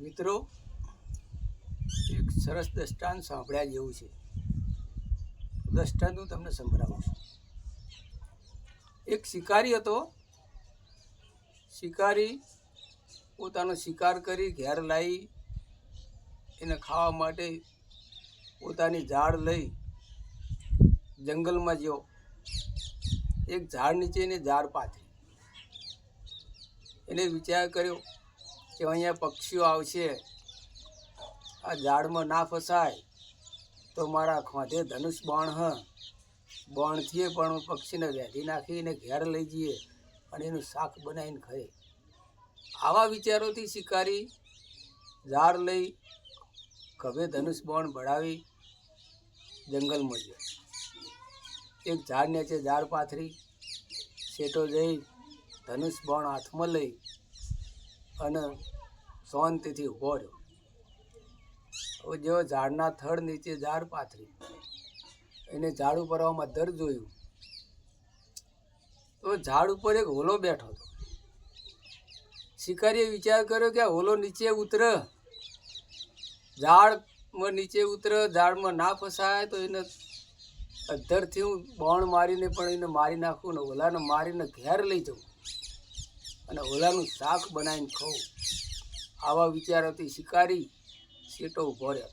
મિત્રો, એક સરસ દ્રષ્ટાંત સાંભળ્યા જેવું છે. દ્રષ્ટાંત હું તમને સંભળાવું છું. એક શિકારી હતો. શિકારી પોતાનો શિકાર કરી ઘેર લાવી એને ખાવા માટે પોતાની ઝાડ લઈ જંગલમાં ગયો. એક ઝાડ નીચે એને ઝાડ પાથરી. એને વિચાર કર્યો કે અહીંયા પક્ષીઓ આવશે, આ ઝાડમાં ના ફસાય, તો મારા ખોધે ધનુષ બાણ હ. બાણથી પણ હું પક્ષીને વેઢી નાખીને ઘેર લઈ જઈએ અને એનું શાક બનાવીને ખાઈએ. આવા વિચારોથી શિકારી ઝાડ લઈ ખભે ધનુષ બાણ બળાવી જંગલમાં ગયો એક ઝાડ નીચે ઝાડ પાથરી, શેટો જઈ ધનુષ બાણ હાથમાં લઈ અને શાંતિથી ઊભો રહ્યો. હવે જેવો ઝાડના થડ નીચે ઝાડ પાથરી, એને ઝાડ ઉપર આવવામાં દર જોયું. તો ઝાડ ઉપર એક હોલો બેઠો હતો. શિકારીએ વિચાર કર્યો કે હોલો નીચે ઉતર. ઝાડમાં નીચે ઉતર, ઝાડમાં ના ફસાય તો એને અધરથી હું બોણ મારીને પણ એને મારી નાખું ને ઓલાને મારીને ઘેર લઈ જાઉં. અને ઓલાનું શાક બનાવીને ખાઉં. આવા વિચારોથી શિકારી શેટો ઊભો રહ્યો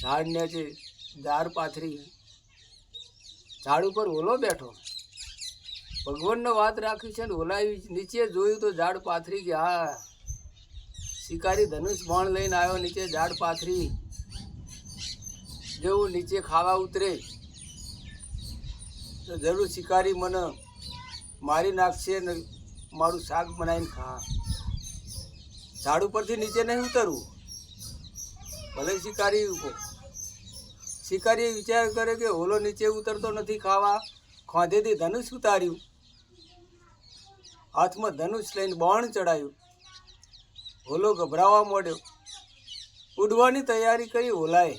ઝાડ નીચે દાર પાથરી ઝાડ ઉપર ઓલો બેઠો. ભગવાનનો વાત રાખી છે ને ઓલા નીચે જોયું તો ઝાડ પાથરી કે હા. શિકારી ધનુષ બાણ લઈને આવ્યો નીચે ઝાડ પાથરી. જેવું નીચે ખાવા ઉતરે. તો જરૂર શિકારી મને મારી નાખશે ને મારું શાક બનાવીને ખા. ઝાડ ઉપરથી નીચે નહીં ઉતરવું ભલે શિકારી શિકારી વિચાર કરે કે ઓલો નીચે ઉતરતો નથી ખાવા. ખોંધેથી ધનુષ ઉતાર્યું. હાથમાં ધનુષ લઈને બાણ ચડાયું. ઓલો ગભરાવા માંડ્યો. ઉડવાની તૈયારી કરી ઓલાએ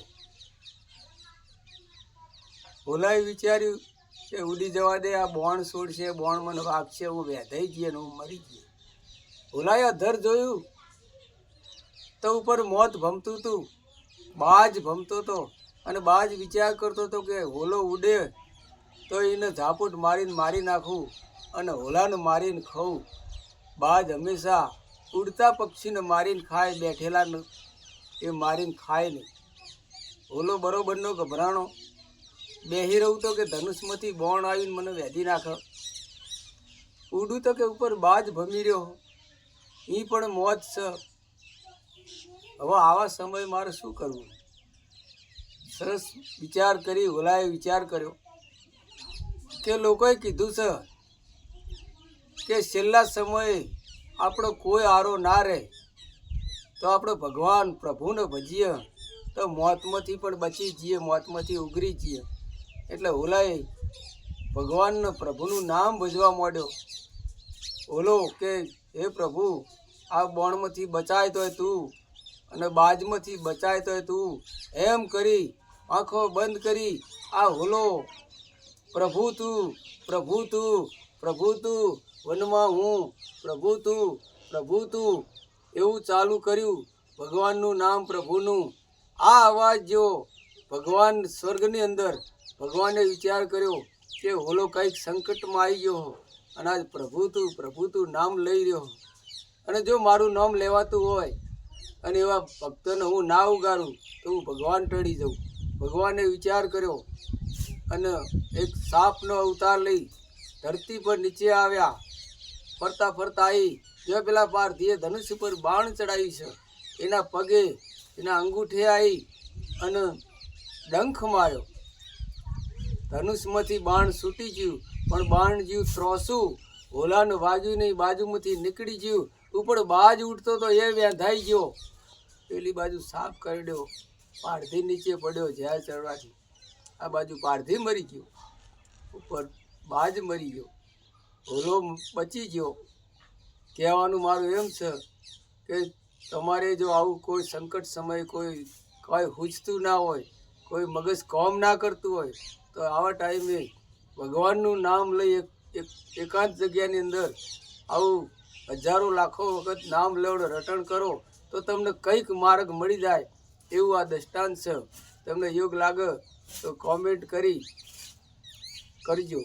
ઓલાએ વિચાર્યું કે ઉડી જવા દે, આ બોણ છોડશે, બોણ મને વાગશે, હું વેધાઈ જઈએ ને હું મરી જઈએ ભૂલાય અધર જોયું, તો ઉપર મોત ભમતું હતું બાજ ભમતો હતો અને બાજ વિચાર કરતો હતો કે હોલો ઉડે, તો એને ઝાપટ મારીને મારી નાખું અને હોલાને મારીને ખાઉં. બાજ હંમેશા ઉડતા પક્ષીને મારીને ખાય, બેઠેલા એ મારીને ખાય નહીં. હોલો બરોબરનો ગભરાણો. બેહી રહું તો કે ધનુષમાંથી બોણ આવીને મને વેધી નાખો. ઉડું તો કે ઉપર બાજ ભમી રહ્યો એ પણ મોત છે. હવે આવા સમય મારે શું કરવું? સરસ વિચાર કરી, ઓલાએ વિચાર કર્યો. કે લોકોએ કીધું છે કે છેલ્લા સમયે આપણો કોઈ આરો ના રહે, તો આપણે ભગવાન પ્રભુને ભજીએ, તો મોતમાંથી પણ બચી જઈએ, મોતમાંથી ઉગરી જઈએ. એટલે ઓલાએ ભગવાનને પ્રભુનું નામ ભજવા માંડ્યો. ઓલો કે, હે પ્રભુ, આ બોણમાંથી બચાય તોય તું અને બાજમાંથી બચાય તોય તું. એમ કરી આંખો બંધ કરી, આ હોલો પ્રભુ તું પ્રભુ તું પ્રભુ તું, વનમાં હું, પ્રભુ તું પ્રભુ તું. એવું ચાલુ કર્યું ભગવાનનું નામ પ્રભુનું. આ અવાજ જો ભગવાન સ્વર્ગની અંદર ભગવાને વિચાર કર્યો કે હોલો કંઈક સંકટમાં આવી ગયો અને આજ પ્રભુ તું પ્રભુ તું નામ લઈ રહ્યો અને જો મારું નામ લેવાતું હોય અને એવા ભક્તોને હું ના ઉગાડું તો હું ભગવાન ટળી જાઉં. ભગવાને વિચાર કર્યો અને એક સાપનો અવતાર લઈ ધરતી પર નીચે આવ્યા. ફરતા ફરતા આવી જો પેલા ધીએ ધનુષ ઉપર બાણ ચડાવી છે. એના પગે એના અંગૂઠે આવી અને ડંખ માર્યો. ધનુષમાંથી બાણ છૂટી ગયું, પણ બાણ જ્યું ત્રોસું. હોલાનું વાગ્યું નહીં, બાજુમાંથી નીકળી ગયું. ઉપર બાજ ઉઠતો તો એ વેંધાઈ ગયો. પેલી બાજુ સાફ કરડ્યો પારધી નીચે પડ્યો ઝેર ચડવાથી. આ બાજુ પારધી મરી ગયો. ઉપર બાજ મરી ગયો. હોલો બચી ગયો. કહેવાનું મારું એમ છે કે તમારે જો આવું કોઈ સંકટ સમયે કોઈ કોઈ હુજતું ના હોય, કોઈ મગજ કોમ ના કરતું હોય તો આવા ટાઈમે ભગવાનનું નામ લઈ એક એક એકાંત જગ્યાની અંદર આવું હજારો લાખો વખત નામ લેવડ રટણ કરો, તો તમને કંઈક માર્ગ મળી જાય એવું આ દૃષ્ટાંત છે. તમને યોગ લાગે તો કોમેન્ટ કરી કરજો